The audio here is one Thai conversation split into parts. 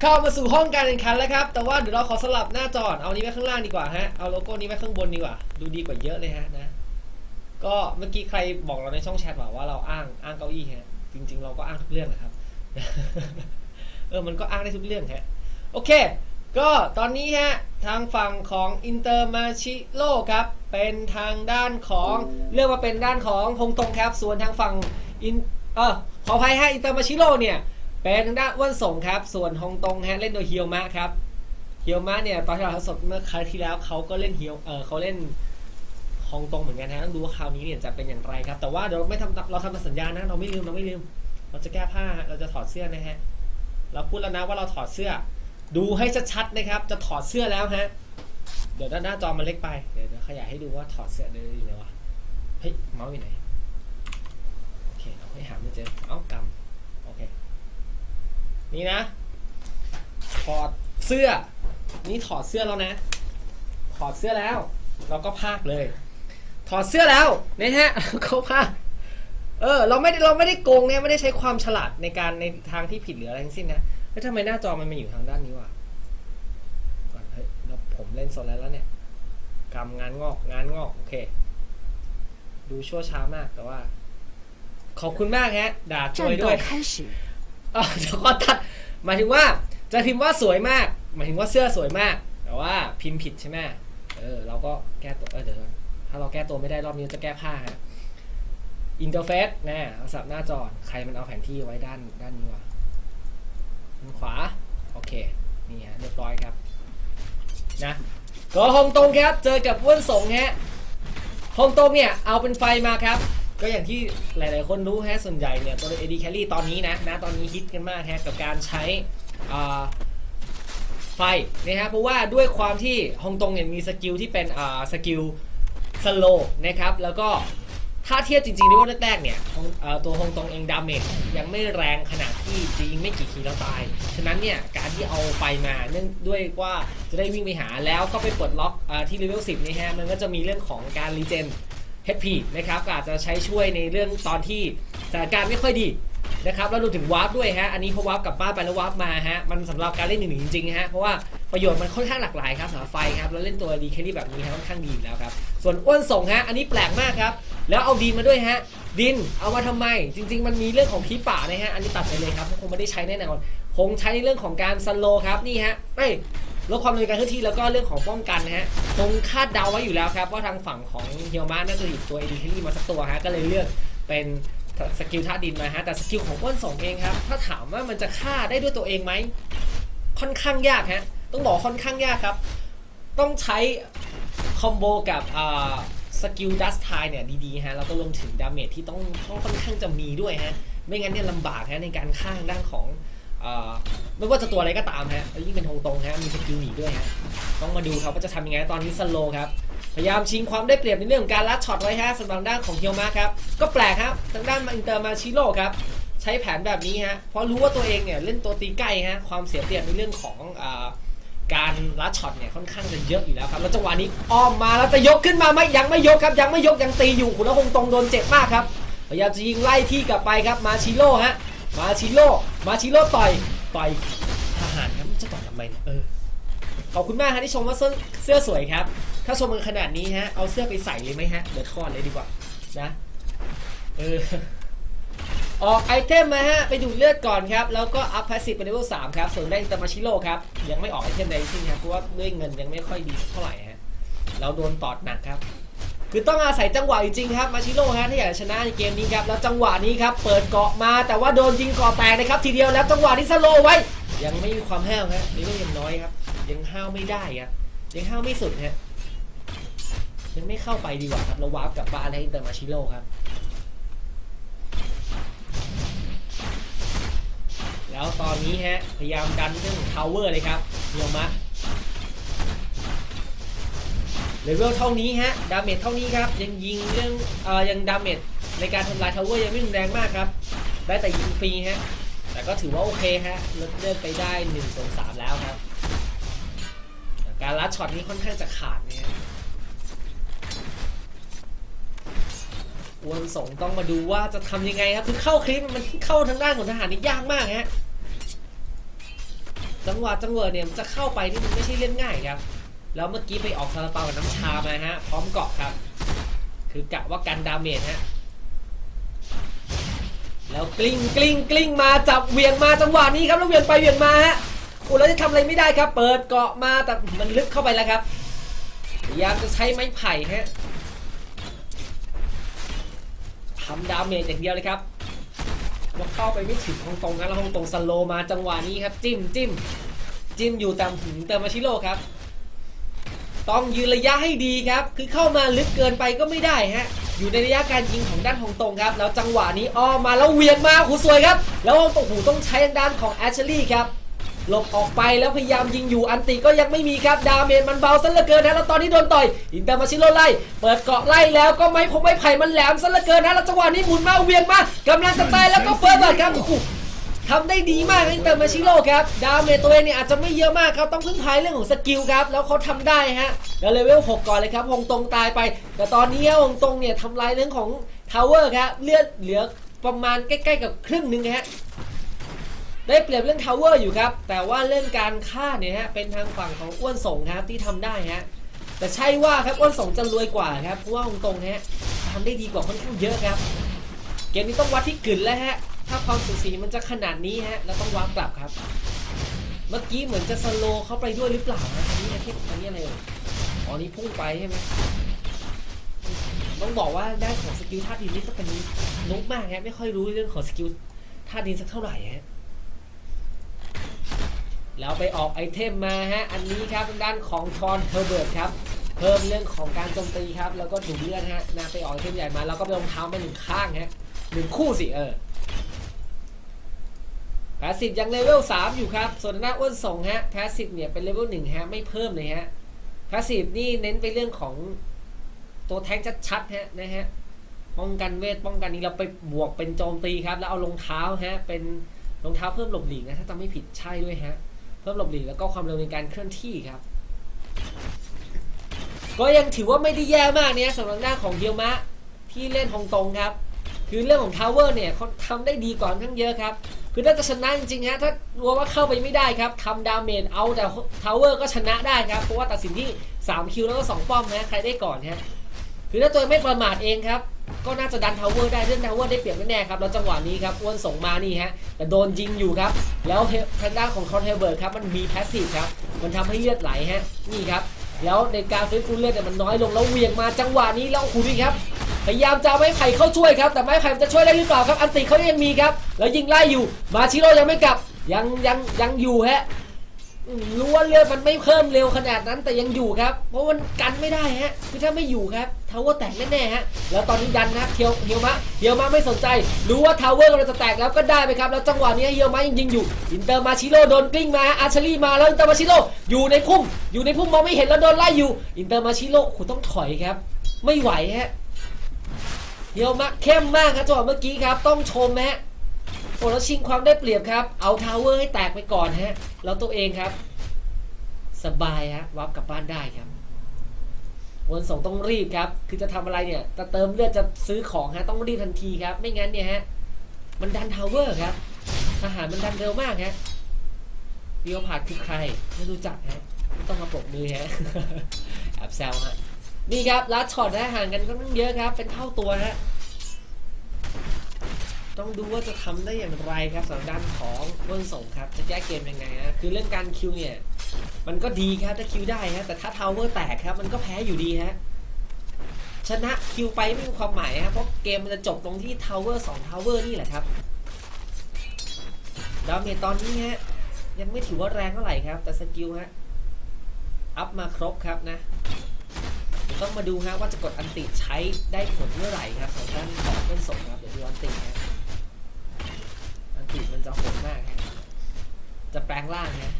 เข้ามาสู่ห้องการแข่งขันแล้วครับ แต่ว่าเดี๋ยวเราขอสลับหน้าจอก่อนเอานี้ไว้ข้างล่างดีกว่าฮะ เอาโลโก้นี้ไว้ข้างบนดีกว่า ดูดีกว่าเยอะเลยฮะนะ ก็เมื่อกี้ใครบอกเราในช่องแชทบอกว่าเราอ้างอ้างเก้าอี้ฮะ จริง ๆ เราก็อ้างทุกเรื่องนะครับ เออ มันก็อ้างได้ทุกเรื่องฮะ โอเค ก็ตอนนี้ฮะทางฝั่งของอินเตอร์มาชิโลครับ เป็นทางด้านของเรียกว่าเป็นด้านของฮงตงครับ ส่วนทางฝั่งอิน เออขออภัยฮะอินเตอร์มาชิโลเนี่ย เป็นทางด้านอ้วนส่งครับ ส่วนฮองตงฮะเล่นโดยเฮียวมะครับเฮียวมะเนี่ยตอนที่เราทดสอบเมื่อครั้งที่แล้วเขาก็เล่นเฮียวเออเขาเล่นฮองตงเหมือนกันฮะต้องดูว่าคราวนี้เนี่ยจะเป็นอย่างไรครับ แต่ว่าเดี๋ยวไม่ทำเราทำสัญญานะเราไม่ลืมเราไม่ลืม เราจะแก้ผ้าเราจะถอดเสื้อนะฮะเราพูดแล้วนะว่าเราถอดเสื้อ ดูให้ชัดๆนะครับ จะถอดเสื้อแล้วฮะเดี๋ยวด้านหน้าจอมันเล็กไปเดี๋ยวขยายให้ดูว่าถอดเสื้อเดี๋ยวอยู่ไหนวะเฮ้ยเมาส์อยู่ไหนโอเคเอาให้หาไม่เจอเอ้ากำ นี่นะ ถอดเสื้อ นี่ถอดเสื้อแล้วนะ ถอดเสื้อแล้ว เราก็พากเลย ถอดเสื้อแล้วนะฮะก็พากเออ เราไม่ได้เราไม่ได้โกงเนี่ยไม่ได้ใช้ความฉลาดในการในทางที่ผิดหรืออะไรทั้งสิ้นนะแล้วทำไมหน้าจอมันมาอยู่ทางด้านนี้วะก่อนเฮ้ยแล้วผมเล่นโซนแล้วแล้วเนี่ยกำงานงอกงานงอกโอเค ดูชั่วช้ามากแต่ว่า ขอบคุณมากฮะด่าจวยด้วย เอดี๋ยวขอตัดหมายถึงว่าจะพิมพ์ว่าสวยมาก หมายถึงว่าเสื้อสวยมาก แต่ว่าพิมพ์ผิดใช่ไหมเออเราก็แก้ตัวเออเดี๋ยวถ้าเราแก้ตัวไม่ได้รอบนี้จะแก้ผ้าฮะอินเทอร์เฟซนะสับหน้าจอใครมันเอาแผนที่ไว้ด้านด้านนี้วะด้านขวา โอเค นี่ฮะเรียบร้อยครับ นะก็ฮองตงครับ เจอกับอ้วนสงฮะฮองตงเนี่ย เอาเป็นไฟมาครับ ก็อย่างที่หลาย ๆ คนรู้ฮะส่วนใหญ่เนี่ยตัวเอดีแคลรี่ตอนนี้นะนะตอนนี้ฮิตกันมากฮะกับการใช้ไฟนะฮะเพราะว่าด้วยความที่ฮงตงเนี่ยมีสกิลที่เป็นสกิลสโลนะครับแล้วก็ถ้าเทียบจริงๆด้วยว่าแรกๆเนี่ยตัวฮงตงเองดาเมจยังไม่แรงขนาดที่จะยิงไม่กี่ทีแล้วตาย ฉะนั้นเนี่ยการที่เอาไฟมาเนื่องด้วยว่าจะได้วิ่งไปหาแล้วก็ไปปลดล็อกอที่เลเวล10นี่ฮะมันก็จะมีเรื่องของการรีเจน HP นะครับก็อาจจะใช้ช่วยในเรื่องตอนที่สถานการณ์ไม่ค่อยดีนะครับแล้วรวมถึงวาร์ปด้วยฮะอันนี้พอวาร์ปกลับบ้านไปแล้ววาร์ปมาฮะมันสำหรับการเล่นหนึ่งหนึ่งจริงๆฮะเพราะว่าประโยชน์มันค่อนข้างหลากหลายครับสำหรับไฟครับแล้วเล่นตัวดีแครี่แบบนี้ฮะค่อนข้างดีอยู่แล้วครับส่วนอ้วนส่งฮะอันนี้แปลกมากครับแล้วเอาดินมาด้วยฮะดินเอามาทำไม จริง ๆ มันมีเรื่องของพีป่านะฮะอันนี้ตัดไปเลยครับเพราะคงไม่ได้ใช้แน่นอนคงใช้ในเรื่องของการสโลครับนี่ฮะเอ้ย ลดความเร็วการเคลื่อนที่แล้วก็เรื่องของป้องกันนะฮะคงคาดเดาไว้อยู่แล้วครับว่าทางฝั่งของเฮียมาน่าจะหยิบตัวเอดีเทลลี่มาสักตัวฮะก็เลยเลือกเป็นสกิลท่าดินมาฮะแต่สกิลของอ้วนสองเองครับถ้าถามว่ามันจะฆ่าได้ด้วยตัวเองไหมค่อนข้างยากฮะต้องบอกค่อนข้างยากครับ ต้องใช้คอมโบกับสกิลดัสทายเนี่ยดีๆฮะแล้วก็รวมถึงดาเมจที่ต้องค่อนข้างจะมีด้วยฮะไม่งั้นเนี่ยลำบากฮะในการข้างด้านของ ไม่ว่าจะตัวอะไรก็ตามฮะยิ่งเป็นทงตรงฮะมีสกิลหนีด้วยฮะต้องมาดูครับว่าจะทำยังไงตอนนี้สโลครับพยายามชิงความได้เปรียบในเรื่องของการลัดช็อตไว้ฮะสำหรับด้านของเฮียวมาครับก็แปลกครับทางด้านอินเตอร์มาชิโร่ครับใช้แผนแบบนี้ฮะเพราะรู้ว่าตัวเองเนี่ยเล่นตัวตีใกล้ฮะความเสียเปรียบในเรื่องของอการลัดช็อตเนี่ยค่อนข้างจะเยอะอยู่แล้วครับแล้วจังหวะนี้อ้อมมาแล้วจะยกขึ้นมาไหมยังไม่ยกครับยังไม่ยกยังตีอยู่คุณแล้วคงตรงโดนเจ็บมากครับพยายามจะยิงไล่ที่กลับไปครับมาชิโร่ฮะ มาชิโร่มาชิโร่ต่อยต่อยทหารครับจะต่อยทำไมเออขอบคุณมากฮะที่ชมว่าเสื้อเสื้อสวยครับ ถ้าชมกันขนาดนี้ฮะเอาเสื้อไปใส่เลยไหมฮะเดี๋ยวทอดเลยดีกว่านะเออออกไอเทมมาฮะไปดูเลือดก่อนครับ แล้วก็อัพพาสซีฟเป็นเลเวลสามครับส่วนได้อินเตอร์มาชิโร่ครับ ยังไม่ออกไอเทมใดทั้งสิ้นครับเพราะว่าด้วยเงินยังไม่ค่อยดีเท่าไหร่ฮะเราโดนตอดหนักครับ คือต้องอาศัยจังหวะจริงๆครับมาชิโร่ฮะถ้าอยากชนะในเกมนี้ครับแล้วจังหวะนี้ครับเปิดเกาะมาแต่ว่าโดนยิงเกาะแตกนะครับทีเดียวแล้วจังหวะนี้สโลไว้ ยังไม่มีความแห้วฮะนี่ก็ยังน้อยครับ ยังห้าวไม่ได้ครับยังห้าวไม่สุดฮะยังไม่เข้าไปดีกว่าครับเราวาร์ปกลับบ้านให้อินเตอร์มาชิโร่ครับแล้วตอนนี้ฮะพยายามดันเรื่องทาวเวอร์เลยครับเนียวมะ เลเวลเท่านี้ฮะ ดาเมจเท่านี้ครับ ยังยิงเรื่องเอ่อยังดาเมจในการทำลายทาวเวอร์ยังไม่รุนแรงมากครับ ได้แต่ยิงฟรีฮะ แต่ก็ถือว่าโอเคฮะลดเลือดไปได้1ส่วน3แล้วครับ การลัดช็อตนี้ค่อนข้างจะขาดเนี่ยอวนสงต้องมาดูว่าจะทำยังไงครับ คือเข้าคลิปมันเข้าทางด้านของทหารนี่ยากมากฮะ จังหวะจังเวอเนี่ยมันจะเข้าไปนี่มันไม่ใช่เรื่องง่ายครับ แล้วเมื่อกี้ไปออกซาลาเปากับน้ำชามาฮะ พร้อมเกาะครับ คือกะว่ากันดาเมจฮะ แล้วกลิ้งกลิ้งกลิ้งมาจับเวียงมาจังหวะนี้ครับแล้วเวียงไปเวียงมาฮะอุยแล้วจะทำอะไรไม่ได้ครับ เปิดเกาะมาแต่มันลึกเข้าไปแล้วครับพยายามจะใช้ไม้ไผ่ฮะทำดาเมจอย่างเดียวเลยครับว่าเข้าไปไม่ถึงฮองตรงนะแล้วฮองตรงสโลมาจังหวะนี้ครับ จิ้มจิ้มจิ้มอยู่ตามถึงเติมมาชิโร่ครับ ต้องยืนระยะให้ดีครับ คือเข้ามาลึกเกินไปก็ไม่ได้ฮะ อยู่ในระยะการยิงของด้านฮองตรงครับ แล้วจังหวะนี้อ้อมมาแล้วเวียงมาหูสวยครับ แล้วฮองตงหูต้องใช้ด้านของแอชเชอรี่ครับหลบออกไปแล้วพยายามยิงอยู่อันติก็ยังไม่มีครับดาเมจมันเบาซะเหลือเกินนะแล้วตอนนี้โดนต่อยอินเตอร์มาชิโร่ไล่เปิดเกาะไล่แล้วก็ไม่คงไม่ไผ่มันแหลมซะเหลือเกินนะแล้วจังหวะนี้หมุนมาเวียงมากำลังจะตายแล้วก็เฟิร์สบัตครับ ทำได้ดีมากอินเตอร์มาชิโร่ครับ ดาเมจตัวเองเนี่ยอาจจะไม่เยอะมากครับ ต้องพึ่งพายเรื่องของสกิลครับ แล้วเขาทำได้ฮะแล้วเลเวล 6 ก่อนเลยครับฮงตงตายไป แต่ตอนนี้ฮงตงเนี่ยทำลายเรื่องของทาวเวอร์ครับเลือดเหลือประมาณใกล้ๆกับครึ่งหนึ่งฮะได้เปรียบเรื่องทาวเวอร์อยู่ครับ แต่ว่าเรื่องการฆ่าเนี่ยฮะเป็นทางฝั่งของอ้วนสงครับที่ทำได้ฮะแต่ใช่ว่าครับอ้วนสงจะรวยกว่าครับเพราะว่าฮงตงฮะทำได้ดีกว่าค่อนข้างเยอะครับ เกมนี้ต้องวัดที่กึ่นแล้วฮะ ถ้าความสูสีมันจะขนาดนี้ฮะเราต้องวางกลับครับ เมื่อกี้เหมือนจะสโลเข้าไปด้วยหรือเปล่านะอันนี้นะเทปอันนี้อะไรอ๋อนี่พุ่งไปใช่ไหมต้องบอกว่าด้านของสกิลท่าดินนี่ต้องเป็นนุ๊กมากฮะไม่ค่อยรู้เรื่องของสกิลท่าดินสักเท่าไหร่ฮะแล้วไปออกไอเทมมาฮะ อันนี้ครับทางด้านของทอนเฮอร์เบิร์ตครับ เพิ่มเรื่องของการโจมตีครับ แล้วก็ดูดเลือดฮะนะไปออกไอเทมใหญ่มา แล้วก็ไปรองเท้ามาหนึ่งข้างฮะหนึ่งคู่สิเออ แพสซีฟยังเลเวล3อยู่ครับส่วนหน้าอ้วนส่งฮะแพสซีฟเนี่ยเป็นเลเวล1ฮะไม่เพิ่มเลยฮะแพสซีฟนี่เน้นไปเรื่องของตัวแท็กชัดๆฮะนะฮะป้องกันเวทป้องกันนี้เราไปบวกเป็นโจมตีครับ แล้วเอารองเท้าฮะเป็นรองเท้าเพิ่มหลบหลีกนะถ้าจำไม่ผิดใช่ด้วยฮะเพิ่มหลบหลีกแล้วก็ความเร็วในการเคลื่อนที่ครับ ก็ยังถือว่าไม่ได้แย่มากเนี่ยสำหรับหน้าของเฮียวมะที่เล่นฮองตงครับ คือเรื่องของทาวเวอร์เนี่ยเขาทำได้ดีกว่าค่อนข้างเยอะครับ คือถ้าจะชนะจริงๆฮะถ้ากลัวว่าเข้าไปไม่ได้ครับทำดาเมจเอาแต่ทาวเวอร์ก็ชนะได้ครับ เพราะว่าตัดสินที่ 3 คิวแล้วก็ 2 ป้อมนะใครได้ก่อนฮะคือถ้าตัวไม่ประมาทเองครับ ก็น่าจะดันทาวเวอร์ได้เรื่องทาวเวอร์ได้เปรียบแน่ๆครับแล้วจังหวะนี้ครับอ้วนส่งมานี่ฮะแต่โดนยิงอยู่ครับ แล้วทางด้านของคอนเทเบิร์ดครับมันมีแพสซีฟครับมันทำให้เลือดไหลฮะนี่ครับแล้วในการฟื้นฟูเลือดเนี่ยมันน้อยลงแล้วเวียงมาจังหวะนี้แล้วคุณครับ พยายามจะไม้ไผ่เข้าช่วยครับ แต่ไม้ไผ่จะช่วยได้หรือเปล่าครับอันติเขายังมีครับ แล้วยิงไล่อยู่ มาชิโร่ยังไม่กลับยังยังยังอยู่ฮะรู้ว่าเลือดมันไม่เพิ่มเร็วขนาดนั้นแต่ยังอยู่ครับ เพราะมันกันไม่ได้ฮะคือถ้าไม่อยู่ครับทาวเวอร์แตกแน่ๆฮะแล้วตอนนี้ดันนะเฮียวเฮียวมะเฮียวมะไม่สนใจ รู้ว่าทาวเวอร์กำลังจะแตกแล้วก็ได้ไปครับแล้วจังหวะนี้เฮียวมะยังยิงอยู่อินเตอร์มาชิโร่โดนกลิ้งมาอาร์เชอรี่มาแล้วอินเตอร์มาชิโร่อยู่ในพุ่มอยู่ในพุ่มมองไม่เห็นแล้วโดนไล่อยู่อินเตอร์มาชิโร่โอ้โหต้องถอยครับ ไม่ไหวฮะ เฮียวมะเข้มมากครับจังหวะเมื่อกี้ครับ ต้องชมฮะโอ้แล้วชิงความได้เปรียบครับ เอาทาวเวอร์ให้แตกไปก่อนฮะ แล้วตัวเองครับ สบายฮะ วับกลับบ้านได้ครับวนส่งต้องรีบครับ คือจะทำอะไรเนี่ย จะเติมเลือดจะซื้อของฮะ ต้องรีบทันทีครับ ไม่งั้นเนี่ยฮะ มันดันทาวเวอร์ครับ ทหารมันดันเร็วมากฮะเดียวผาดคือใคร ไม่รู้จักฮะ ไม่ต้องมาปรบมือฮะ แอบแซวฮะ นี่ครับลัดช็อตนะห่างกันก็ตั้งเยอะครับ เป็นเท่าตัวฮะต้องดูว่าจะทำได้อย่างไรครับสำหรับด้านของเวิร์นส่งครับ จะแก้เกมยังไงนะคือเรื่องการคิวเนี่ย มันก็ดีครับถ้าคิวได้ฮะแต่ถ้าทาวเวอร์แตกครับ มันก็แพ้อยู่ดีฮะชนะคิวไปไม่มีความหมายครับเพราะเกมมันจะจบตรงที่ทาวเวอร์สองทาวเวอร์นี่แหละครับดาเมจตอนนี้ฮะยังไม่ถือว่าแรงเท่าไหร่ครับ แต่สกิลฮะอัพมาครบครับนะ ต้องมาดูฮะว่าจะกดอันติใช้ได้ผลเมื่อไหร่ครับของด้านของเพื่อนสมครับเดี๋ยวดูอันติฮะอันติมันจะโหดมากฮะจะแปลงร่างฮะ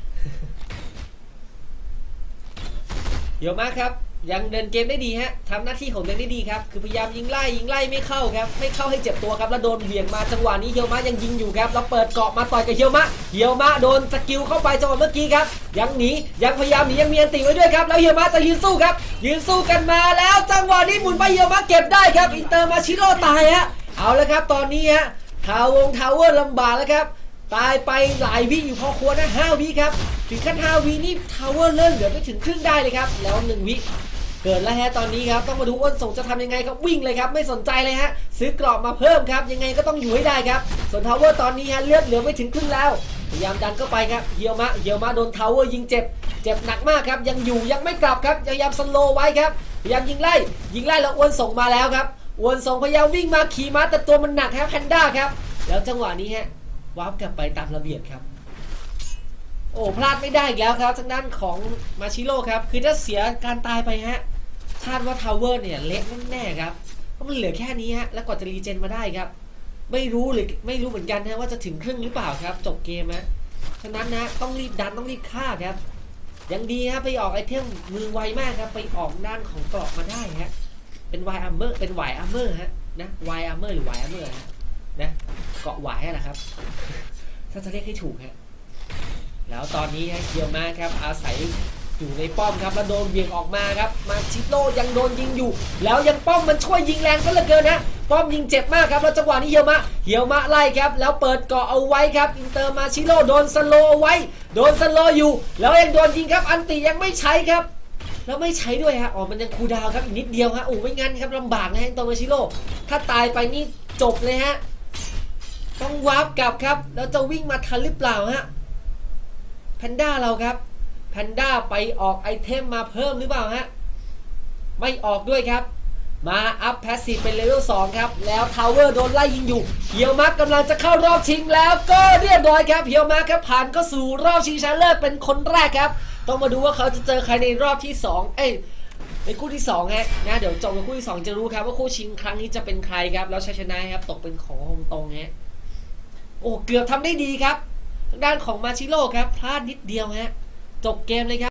เยอะมากครับ ยังเดินเกมได้ดีฮะทำหน้าที่ของตัวเองได้ดีครับ คือพยายามยิงไล่ยิงไล่ไม่เข้าครับ ไม่เข้าให้เจ็บตัวครับ แล้วโดนเหวี่ยงมาจังหวะนี้เฮียวมะยังยิงอยู่ครับ แล้วเปิดเกาะมาต่อยกับเฮียวมะเฮียวมะโดนสกิลเข้าไปจังหวะเมื่อกี้ครับ ยังหนียังพยายามหนียังมีอันติไว้ด้วยครับ แล้วเฮียวมะจะยืนสู้ครับ ยืนสู้กันมาแล้วจังหวะนี้หมุนไปเฮียวมะเก็บได้ครับ อินเตอร์มาชิโร่ตายฮะ เอาละครับ ตอนนี้ฮะ ทาวงทาวเวอร์ลำบากแล้วครับ ตายไปหลายวิอยู่พอควรนะ5วิครับ ถึงขั้น5วินี่ทาวเวอร์เริ่มเหลือไม่ถึงครึ่งได้เลยครับ แล้ว1วิ เกิดแล้วฮะตอนนี้ครับต้องมาดูอ้วนส่งจะทำยังไงครับวิ่งเลยครับไม่สนใจเลยฮะซื้อกรอบมาเพิ่มครับยังไงก็ต้องอยู่ให้ได้ครับส่วนทาวเวอร์ตอนนี้ฮะเลือดเหลือไม่ถึงครึ่งแล้วพยายามดันเข้าไปครับเฮียวมะเฮียวมะโดนทาวเวอร์ยิงเจ็บเจ็บหนักมากครับยังอยู่ยังไม่กลับครับพยายามสโลวไว้ครับพยายามยิงไล่ ยิงไล่แล้วอ้วนส่งมาแล้วครับอ้วนส่งพยายามวิ่งมาขี่ม้าแต่ตัวมันหนักครับแพนด้าครับแล้วจังหวะนี้ฮะวาร์ปกลับไปตามระเบียบครับ โอ้พลาดไม่ได้อีกแล้วครับทางด้านของมาชิโร่ครับ คือถ้าเสียการตายไปฮะคาดว่าทาวเวอร์เนี่ยเละแน่ๆครับเพราะมันเหลือแค่นี้ฮะแล้วกว่าจะรีเจนมาได้ครับ ไม่รู้หรือไม่รู้เหมือนกันนะว่าจะถึงครึ่งหรือเปล่าครับ จบเกมฮะฉะนั้นนะต้องรีบดันต้องรีบฆ่าครับยังดีฮะไปออกไอเทมมือไวมากครับไปออกด้านของเกราะมาได้ฮะเป็นไวอาร์เมอร์เป็นไวอาร์เมอร์ฮะนะไวอาร์เมอร์หรือไวอาร์เมอร์นะเกาะไวอะนะครับถ้าจะเรียกให้ถูกฮะ แล้วตอนนี้ฮะเคียวมาครับอาศัยอยู่ในป้อมครับแล้วโดนเบี่ยงออกมาครับ มาชิโร่ยังโดนยิงอยู่ แล้วยังป้อมมันช่วยยิงแรงซะเหลือเกินนะป้อมยิงเจ็บมากครับแล้วจังหวะนี้เฮียวมะเฮียวมะไล่ครับ แล้วเปิดเกาะเอาไว้ครับอินเตอร์มาชิโร่โดนสโลเอาไว้ โดนสโลอยู่ แล้วยังโดนยิงครับ อันติยังไม่ใช้ครับ แล้วไม่ใช้ด้วยฮะอ๋อมันยังคูดาวครับอีกนิดเดียวฮะโอ้ไม่งั้นครับลำบากนะฮะอินเตอร์มาชิโร่ถ้าตายไปนี่จบเลยฮะต้องวาร์ปกลับครับแล้วจะวิ่งมาทันหรือเปล่าฮะ แพนด้าเราครับแพนด้าไปออกไอเทมมาเพิ่มหรือเปล่าฮะไม่ออกด้วยครับ มาอัพแพสซีฟเป็นเลเวล2ครับ แล้วทาวเวอร์โดนไล่ยิงอยู่ เฮียวมาร์กกำลังจะเข้ารอบชิงแล้วก็เรียบร้อยครับ เฮียวมาร์กครับผ่านก็สู่รอบชิงชนะเลิศเป็นคนแรกครับ ต้องมาดูว่าเขาจะเจอใครในรอบที่ 2 เอ้ยในคู่ที่2ฮะนะเดี๋ยวจบในคู่ที่ 2 จะรู้ครับว่าคู่ชิงครั้งนี้จะเป็นใครครับ แล้วชัยชนะครับตกเป็นของฮงตงฮะโอ้เกือบทำได้ดีครับ ด้านของมาชิโร่ครับพลาดนิดเดียวฮะจบเกมเลยครับ